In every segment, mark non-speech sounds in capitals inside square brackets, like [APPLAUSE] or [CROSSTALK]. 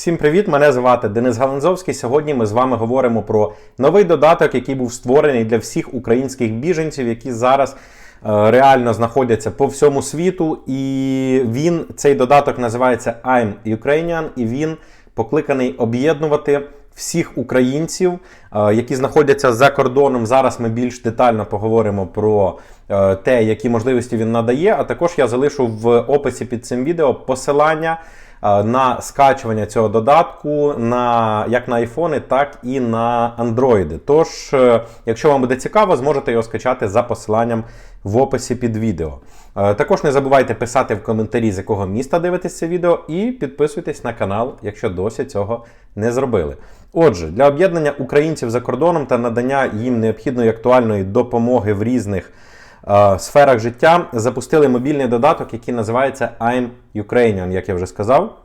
Всім привіт! Мене звати Денис Галанзовський. Сьогодні ми з вами говоримо про новий додаток, який був створений для всіх українських біженців, які зараз е, реально знаходяться по всьому світу. І він цей додаток називається I'm Ukrainian, і він покликаний об'єднувати всіх українців, е, які знаходяться за кордоном. Зараз ми більш детально поговоримо про е, те, які можливості він надає. А також я залишу в описі під цим відео посилання на скачування цього додатку на як на айфони, так і на андроїди. Тож, е, якщо вам буде цікаво, зможете його скачати за посиланням в описі під відео. Е, Також не забувайте писати в коментарі, з якого міста дивитесь це відео, і підписуйтесь на канал, якщо досі цього не зробили. Отже, для об'єднання українців за кордоном та надання їм необхідної актуальної допомоги в різних е, сферах життя запустили мобільний додаток, який називається I'm Ukrainian, як я вже сказав.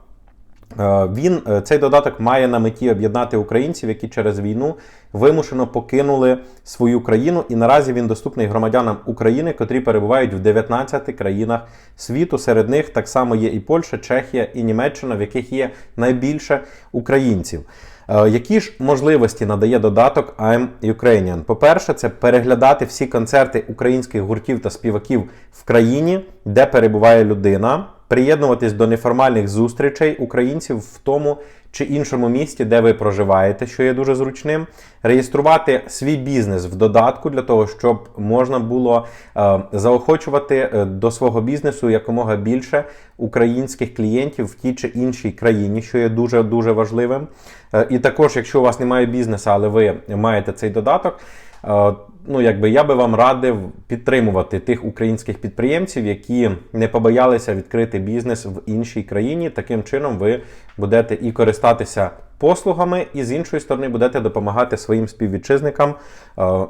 Е, Він е, цей додаток має на меті об'єднати українців, які через війну вимушено покинули свою країну, і наразі він доступний громадянам України, котрі перебувають в 19 країнах світу. Серед них так само є і Польща, Чехія і Німеччина, в яких є найбільше українців. Е, Які ж можливості надає додаток I'm Ukrainian? По-перше, це переглядати всі концерти українських гуртів та співаків в країні, де перебуває людина, приєднуватись до неформальних зустрічей українців в тому чи іншому місті, де ви проживаєте, що є дуже зручним, реєструвати свій бізнес в додатку для того, щоб можна було е, заохочувати е, до свого бізнесу якомога більше українських клієнтів в тій чи іншій країні, що є дуже дуже важливим. Е, і також, якщо у вас немає бізнесу, але ви маєте цей додаток. Е, Ну, якби я би вам радив підтримувати тих українських підприємців, які не побоялися відкрити бізнес в іншій країні. Таким чином, ви будете і користатися послугами, і з іншої сторони будете допомагати своїм співвітчизникам е,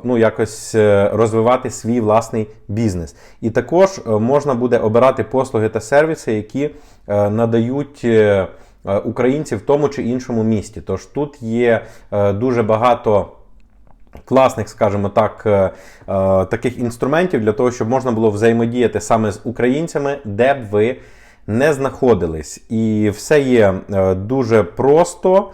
ну, якось е, розвивати свій власний бізнес. І також можна буде обирати послуги та сервіси, які надають. Українці в тому чи іншому місті. Тож тут є дуже багато класних, скажімо так, е, е, таких інструментів для того, щоб можна було взаємодіяти саме з українцями, де б ви не знаходились. І все є е, дуже просто.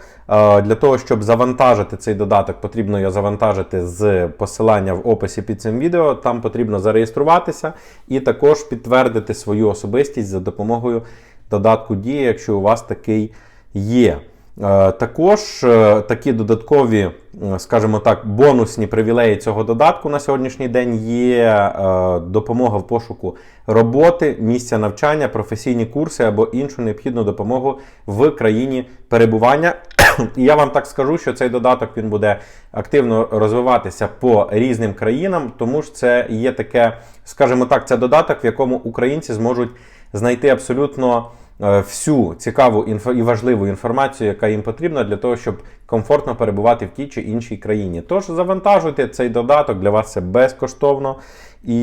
Для того, щоб завантажити цей додаток, потрібно його завантажити з посилання в описі під цим відео. Там потрібно зареєструватися і також підтвердити свою особистість за допомогою додатку Дія, якщо у вас такий є. Е, Також е, такі додаткові, е, скажімо так, бонусні привілеї цього додатку на сьогоднішній день є допомога в пошуку роботи, місця навчання, професійні курси або іншу необхідну допомогу в країні перебування. [CLEARS THROAT] І я вам так скажу, що цей додаток він буде активно розвиватися по різним країнам, тому що це є таке, скажімо так, це додаток, в якому українці зможуть знайти абсолютно всю цікаву і важливу інформацію, яка їм потрібна для того, щоб комфортно перебувати в тій чи іншій країні. Тож завантажуйте цей додаток, для вас це безкоштовно. І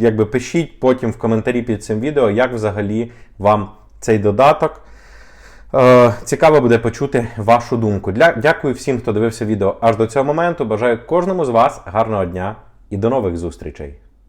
якби пишіть потім в коментарі під цим відео, як взагалі вам цей додаток. Е, Цікаво буде почути вашу думку. Для... Дякую всім, хто дивився відео аж до цього моменту. Бажаю кожному з вас гарного дня і до нових зустрічей.